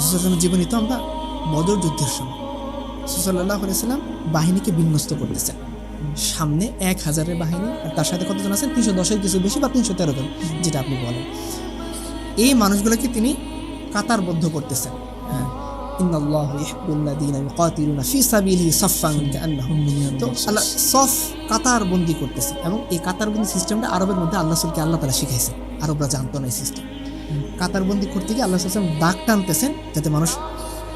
রসুলের জীবনী তো আমরা বদর যুদ্ধের সময়। সুসাল্লাহ সাল্লাম বাহিনীকে বিন্যস্ত করতেছেন। সামনে এক হাজারের বাহিনী, আর তার সাথে কতজন আছেন? তিনশো দশের কিছু বেশি বা তিনশো তেরো জন, যেটা আপনি বলেন। এই মানুষগুলোকে তিনি কাতারবদ্ধ করতেছেন। হ্যাঁ। সফ করতেছে এবং এই কাতারবন্দি সিস্টেমটা আরবের মধ্যে আল্লাহ সুলকে আল্লাহ তালা শিখাইছে আরবরা জানতো না এই সিস্টেম। কাতারবন্দি করতে গিয়ে আল্লাহ সাল্লাম দাগ টানতেছেন যাতে মানুষ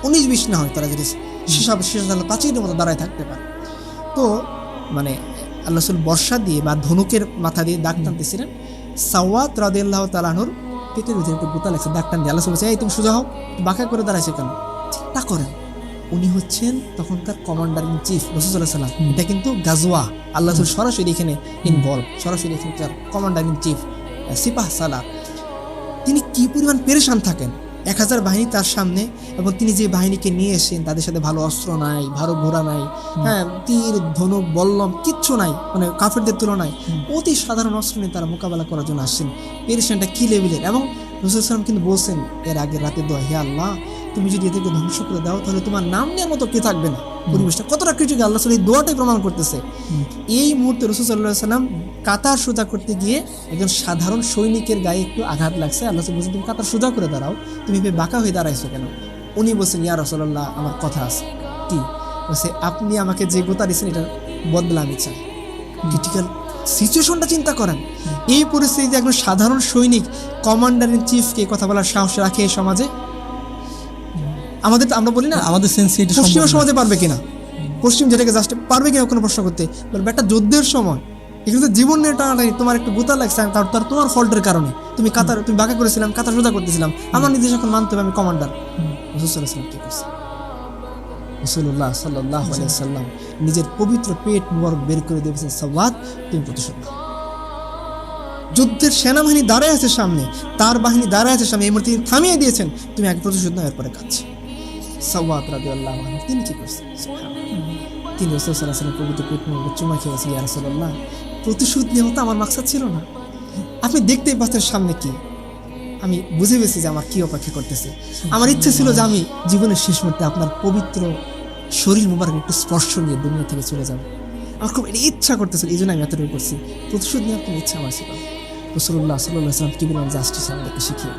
উনিশ বিশ না হয় তারা যদি সেসব শেষ পাঁচিরের মতো দাঁড়ায় থাকতে পারে। তো মানে আল্লাহ রসুল বর্ষা দিয়ে বা ধনুকের মাথা দিয়ে দাগ টানতেছিলেন। সাওয়াত রাদিয়াল্লাহ তালানুর পেটের ভিতরে একটু গোতা লাগছে দাগ টান দিয়ে। আল্লাহ বলছে এই তুমি সোজা হও বাঁকা করে দাঁড়াইছে কেন? তা করেন। উনি হচ্ছেন তখনকার কমান্ডার ইন চিফ রসুল্লাহ সাল্লাম এটা কিন্তু গাজওয়া। আল্লাহ সরাসরি এখানে ইনভলভ সরাসরি এখানকার কমান্ডার ইন চিফ সিপাহ সালাহ। তিনি কি পরিমাণ পেরেশান থাকেন? এক হাজার বাহিনী তার সামনে এবং তিনি যে বাহিনীকে নিয়ে এসেছেন তাদের সাথে ভালো অস্ত্র নাই ভালো ঘোড়া নাই হ্যাঁ তীর ধনুক বল্লম কিচ্ছু নাই মানে কাফেরদের তুলনায় অতি সাধারণ অস্ত্র নিয়ে তারা মোকাবেলা করার জন্য আসছেন। পেরেশানটা কি লেভেলের এবং রসুল সালাম কিন্তু বলছেন এর আগে রাতে দোয়া হে আল্লাহ তুমি যদি এদেরকে ধ্বংস করে দাও, তাহলে তোমার নাম নেওয়ার মতো কে থাকবে না। পরিবেশটা কতটা ক্রিটিক আল্লাহ এই দোয়াটাই প্রমাণ করতেছে। এই মুহূর্তে রসুল সাল্লাহ সাল্লাম কাতার সোজা করতে গিয়ে একজন সাধারণ সৈনিকের গায়ে একটু আঘাত লাগছে। আল্লাহ বলছেন তুমি কাতার সোজা করে দাঁড়াও। তুমি এভাবে বাঁকা হয়ে দাঁড়াইছো কেন? উনি বলছেন, ইয়া রসল্লাহ আমার কথা আছে। কি? বলছে, আপনি আমাকে যে গোতা দিয়েছেন এটা বদলা আমি চাই। ক্রিটিক্যাল সিচুয়েশনটা চিন্তা করেন। এই পরিস্থিতিতে একজন সাধারণ সৈনিক কমান্ডার ইন চিফকে কথা বলার সাহস রাখে সমাজে? আমাদের তো আমরা বলি না আমাদের সেন্সিটি পশ্চিমা সমাজে পারবে কিনা? পশ্চিম যেটাকে জাস্ট পারবে কিনা কোনো প্রশ্ন করতে। বলবে একটা যুদ্ধের সময় এখানে তো জীবন নিয়ে টানাটানি তোমার একটু গোতা লাগছে তার তার তোমার ফল্টের কারণে। তুমি কাতার তুমি বাঁকা করেছিলাম কাতার সোজা করতেছিলাম। আমার নির্দেশ এখন মানতে হবে আমি কমান্ডার রসুল্লাহাম কি করছে? রসুল্লাহ সাল্লাহ সাল্লাম নিজের পবিত্র পেট মুবারক বের করে দিয়েছেন সওয়াদ তুমি প্রতিশোধ নাও। যুদ্ধের সেনাবাহিনী দাঁড়ায় আছে সামনে তার বাহিনী দাঁড়ায় আছে সামনে এই মুহূর্তে তিনি থামিয়ে দিয়েছেন তুমি আগে প্রতিশোধ নাও এরপরে কাজ সাওয়াত রাজি আল্লাহ তিনি কি করছেন। তিনি রসুল সাল্লাহ সাল্লাম পবিত্র পেট মুবারক চুমা খেয়েছেন ইয়া রাসূলুল্লাহ। প্রতিশোধ নেওয়া তো আমার মাকসাদ ছিল না। আপনি দেখতেই পাচ্ছেন সামনে কি? আমি বুঝে গেছি যে আমার কি অপেক্ষা করতেছে। আমার ইচ্ছে ছিল যে আমি জীবনের শেষ মুহূর্তে আপনার পবিত্র শরীর মুবারক একটু স্পর্শ নিয়ে দুনিয়া থেকে চলে যাব। আমার খুব ইচ্ছা করতেছিল, এই জন্য আমি এতটুকু করছি। প্রতিশোধ নেওয়ার কোনো ইচ্ছা আমার ছিল রসুল্লাহ সাল্লাহ সাল্লাম কি বললাম জাস্টিস আমাদেরকে শিখিয়ে।